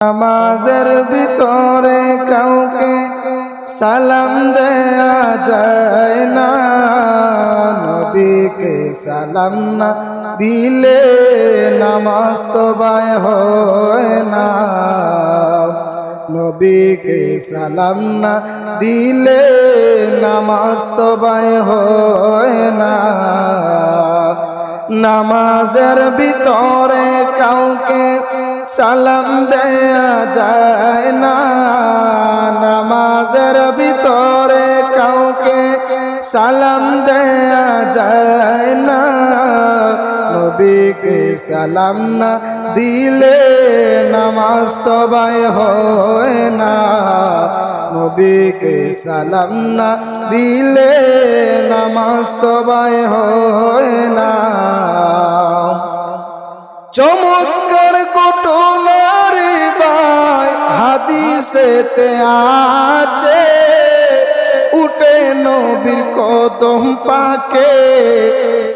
নামাজের ভিতরে কাউকে সালাম দেয়া যায় না। নবীকে সালাম না দিলে নামাজ তো বায় হয় না। নবীকে সালাম না দিলে নামাজ তো বায় হয় না। নামাজের ভিতরে কাউকে সালাম দেয়া যায় না। নামাজের ভিতরে কাউকে সালাম দেয়া যায় না। নবীকে সালাম না দিলে নামাজ তবাই হয় না। নবীকে সালাম না দিলে নামাজ তবাই হয় না। চমৎকার ঘটনার বাই হাদিসে আছে, উঠে নবীর কদম পাকে,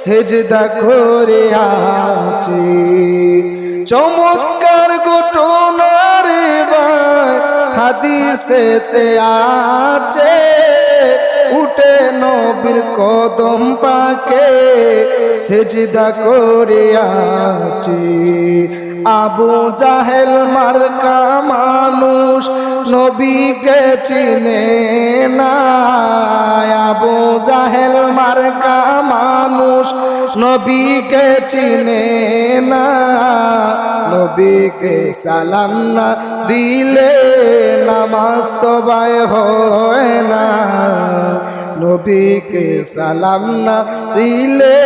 সেজদা করে আছে। চমৎকার ঘটনার বাই হাদিসে আছে, উঠে নবীর কদম পাকে, সেজদা করে আছি। আবু জাহেল মার্কা মানুষ নবীকে চিনে না? আবু জাহেল মার্কা মানুষ নবীকে চিনে না? নবীকে সালাম না দিলে নামাজ তবায় হয় না। নবীকে সালাম না দিলে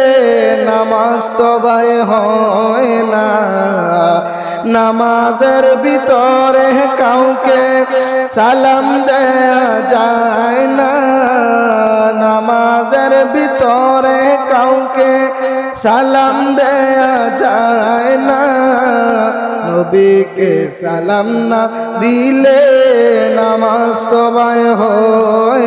নামাজ তবায় হয় না। নামাজের ভিতরে কাউকে সালাম দেয়া যায় না। নামাজের ভিতরে কাউকে সালাম দেয়া যায় না। নবীকে সালাম না দিলে নামাজ তবায় হয়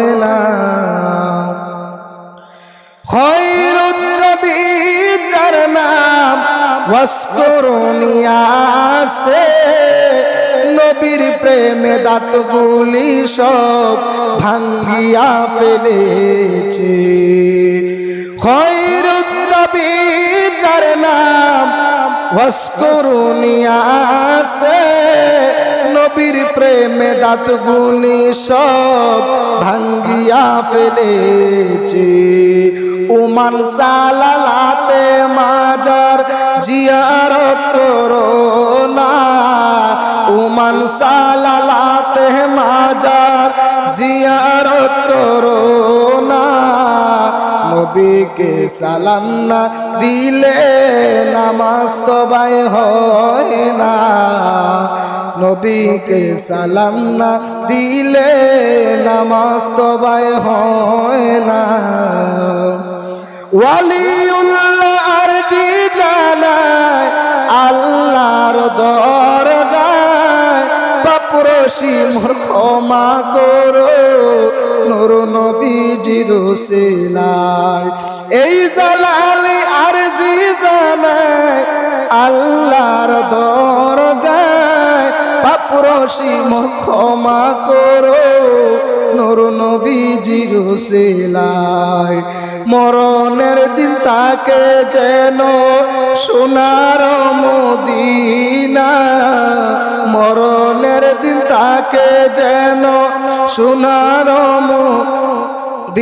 ওয়াস্করুনিয়াসে নবীর প্রেমে দাঁতগুলি সব ভাঙ্গিয়া ফেলেছে। খৈরুদ্দবি যার নাম ওয়াস্করুনিয়াসে নবীর প্রেমে দাঁতগুলি সব ভাঙ্গিয়া ফেলেছে। উমান সালালাতে মাজার জিয়ারত করো না। উমান সালালাতে মাজার জিয়ারত করো না। নবীকে সালাম না দিলে নামাজ তবাই হয় না। নবীকে সালাম না দিলে নামাজ তবাই হয় ওয়ালিউল্লাহ আরজি জানায় আল্লাহর দরগায়, পাপরশি মোর ক্ষমা করো নূর নবীজির সেলায় এই জালালি আরজি জানায় আল্লাহর দরগায়, পাপরশি মোর ক্ষমা করো নূর নবীজির সেলায় মরণের দিন তাকে যেন সোনার মদিনা। মরণের দিন তাকে যেন সোনার মদিনা।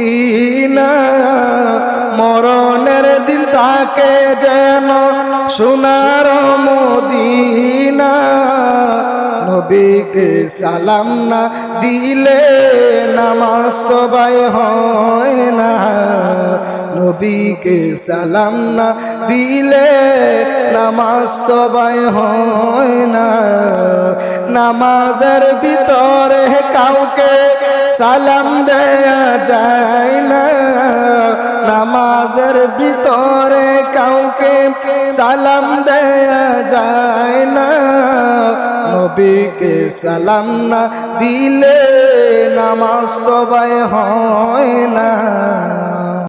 মরণের দিন তাকে যেন সোনার মদিনা। নবীকে সালাম না দিলে নামাজ তবাই হয় না। নবীকে সালাম না দিলে নামাজ তবাই হয় না। নামাজের ভিতরে কাউকে সালাম দেয়া যায় না। নামাজের ভিতরে কাউকে সালাম দেয়া যায় নবীকে সালাম না দিলে নামাজ তবায় হয় না।